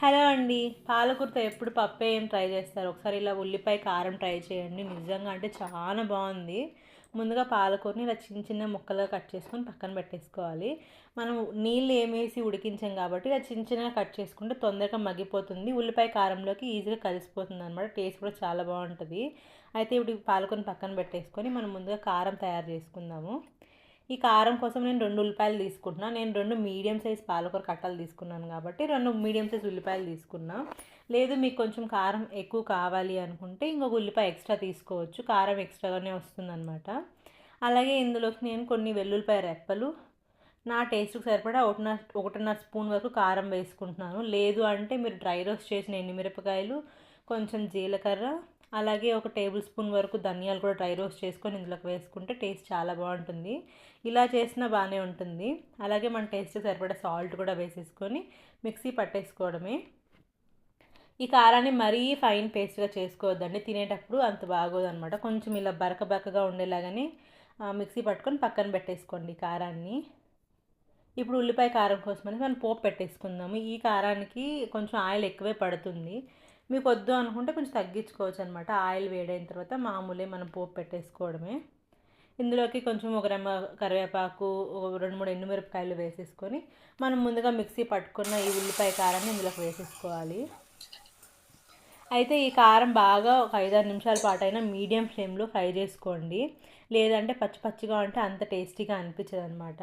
Hello అండి. పాలకూరతో ఎప్పుడు పప్పే ఏం ట్రై చేస్తారు? ఒకసారి ఇలా ఉల్లిపాయ కారం ట్రై చేయండి. నిజంగా అంటే చాలా బాగుంది. ముందుగా పాలకూరని ఇలా చిన్న చిన్న ముక్కలుగా కట్ చేసుకొని పక్కన పెట్టేసుకోవాలి. మనం నీళ్ళు ఏమేసి ఉడికించాం కాబట్టి ఇలా చిన్న చిన్నగా కట్ చేసుకుంటే తొందరగా మగ్గిపోతుంది. ఉల్లిపాయ కారంలోకి ఈజీగా కలిసిపోతుంది అనమాట టేస్ట్ కూడా చాలా బాగుంటుంది. అయితే ఇప్పుడు పాలకూరని పక్కన పెట్టేసుకొని మనం ముందుగా కారం తయారు చేసుకుందాము. ఈ కారం కోసం నేను రెండు ఉల్లిపాయలు తీసుకుంటున్నా. నేను రెండు మీడియం సైజ్ పాలకూర కట్టలు తీసుకున్నాను కాబట్టి రెండు మీడియం సైజ్ ఉల్లిపాయలు తీసుకున్నా. లేదు మీకు కొంచెం కారం ఎక్కువ కావాలి అనుకుంటే ఇంకొక ఉల్లిపాయ ఎక్స్ట్రా తీసుకోవచ్చు. కారం ఎక్స్ట్రాగానే వస్తుందన్నమాట. అలాగే ఇందులోకి నేను కొన్ని వెల్లుల్లిపాయ రెప్పలు. నా టేస్ట్కి సరిపడా ఒకటిన్నర ఒకటిన్నర స్పూన్ వరకు కారం వేసుకుంటున్నాను. లేదు అంటే మీరు డ్రై రోస్ట్ చేసిన ఎండుమిరపకాయలు కొంచెం జీలకర్ర అలాగే ఒక టేబుల్ స్పూన్ వరకు ధనియాలు కూడా డ్రై రోస్ట్ చేసుకొని ఇందులోకి వేసుకుంటే టేస్ట్ చాలా బాగుంటుంది. ఇలా చేసినా బాగానే ఉంటుంది. అలాగే మన టేస్ట్ సరిపడా సాల్ట్ కూడా వేసేసుకొని మిక్సీ పట్టేసుకోవడమే. ఈ కారాన్ని మరీ ఫైన్ పేస్ట్గా చేసుకోవద్దండి. తినేటప్పుడు అంత బాగోదనమాట కొంచెం ఇలా బరక బరకగా ఉండేలాగానే మిక్సీ పట్టుకొని పక్కన పెట్టేసుకోండి కారాన్ని. ఇప్పుడు ఉల్లిపాయ కారం కోసమని మనం పోపు పెట్టేసుకుందాము. ఈ కారానికి కొంచెం ఆయిల్ ఎక్కువే పడుతుంది. మీకు వద్దు అనుకుంటే కొంచెం తగ్గించుకోవచ్చు అనమాట ఆయిల్ వేడైన తర్వాత మామూలే మనం పోపు పెట్టేసుకోవడమే. ఇందులోకి కొంచెం ఒక రెమ్మ కరివేపాకు రెండు మూడు ఎండుమిరపకాయలు వేసేసుకొని మనం ముందుగా మిక్సీ పట్టుకున్న ఈ ఉల్లిపాయ కారాన్ని ఇందులోకి వేసేసుకోవాలి. అయితే ఈ కారం బాగా ఒక ఐదారు నిమిషాల పాటు అయినా మీడియం ఫ్లేమ్లో ఫ్రై చేసుకోండి. లేదంటే పచ్చి పచ్చిగా ఉంటే అంత టేస్టీగా అనిపించదు అనమాట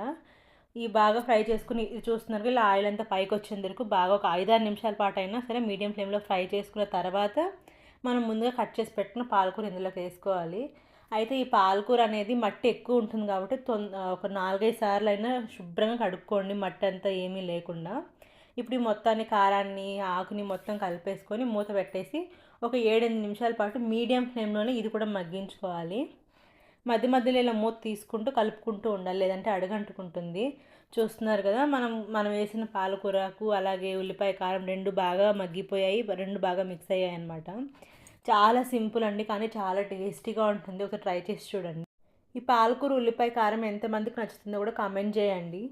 ఈ బాగా ఫ్రై చేసుకుని చూస్తున్నారు ఇలా ఆయిల్ అంతా పైకి వచ్చేంత వరకు బాగా ఒక ఐదారు నిమిషాల పాటు అయినా సరే మీడియం ఫ్లేమ్లో ఫ్రై చేసుకున్న తర్వాత మనం ముందుగా కట్ చేసి పెట్టుకున్న పాలకూర ఇందులోకి వేసుకోవాలి. అయితే ఈ పాలకూర అనేది మట్టి ఎక్కువ ఉంటుంది కాబట్టి తొంద ఒక నాలుగైదు సార్లు అయినా శుభ్రంగా కడుక్కోండి మట్టి అంతా ఏమీ లేకుండా. ఇప్పుడు ఈ మొత్తాన్ని కారాన్ని ఆకుని మొత్తం కలిపేసుకొని మూత పెట్టేసి ఒక ఏడెనిమిది నిమిషాల పాటు మీడియం ఫ్లేమ్లోనే ఇది కూడా మగ్గించుకోవాలి. మధ్య మధ్యలో ఇలా మూత తీసుకుంటూ కలుపుకుంటూ ఉండాలి. లేదంటే అడగంటుకుంటుంది. చూస్తున్నారు కదా మనం మనం వేసిన పాలకూరకు అలాగే ఉల్లిపాయ కారం రెండు బాగా మగ్గిపోయాయి రెండు బాగా మిక్స్ అయ్యాయి అనమాట చాలా సింపుల్ అండి కానీ చాలా టేస్టీగా ఉంటుంది. ఒకసారి ట్రై చేసి చూడండి. ఈ పాలకూర ఉల్లిపాయ కారం ఎంతమందికి నచ్చుతుందో కూడా కామెంట్ చేయండి.